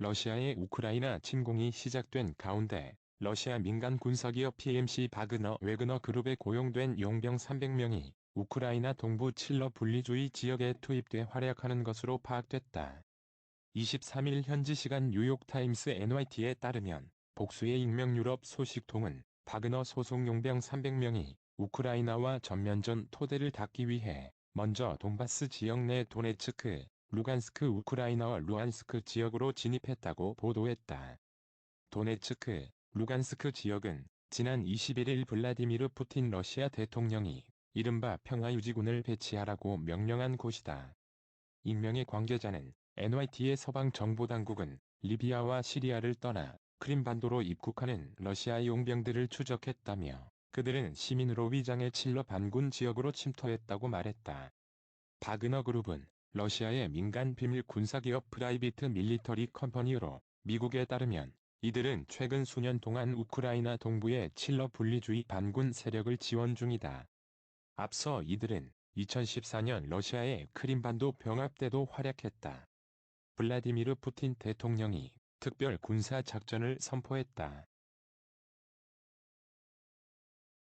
러시아의 우크라이나 침공이 시작된 가운데 러시아 민간 군사기업 PMC 바그너 웨그너 그룹에 고용된 용병 300명이 우크라이나 동부 칠러 분리주의 지역에 투입돼 활약하는 것으로 파악됐다. 23일 현지 시간 뉴욕타임스 NYT에 따르면 복수의 익명 유럽 소식통은 바그너 소속 용병 300명이 우크라이나와 전면전 토대를 닦기 위해 먼저 돈바스 지역 내 도네츠크, 루간스크 우크라이나와 루안스크 지역으로 진입했다고 보도했다. 도네츠크, 루간스크 지역은 지난 21일 블라디미르 푸틴 러시아 대통령이 이른바 평화유지군을 배치하라고 명령한 곳이다. 익명의 관계자는 NYT의 서방 정보당국은 리비아와 시리아를 떠나 크림반도로 입국하는 러시아 용병들을 추적했다며 그들은 시민으로 위장해 칠러 반군 지역으로 침투했다고 말했다. 바그너 그룹은 러시아의 민간 비밀 군사기업 프라이비트 밀리터리 컴퍼니로 미국에 따르면 이들은 최근 수년 동안 우크라이나 동부의 칠러 분리주의 반군 세력을 지원 중이다. 앞서 이들은 2014년 러시아의 크림반도 병합 때도 활약했다. 블라디미르 푸틴 대통령이 특별 군사 작전을 선포했다.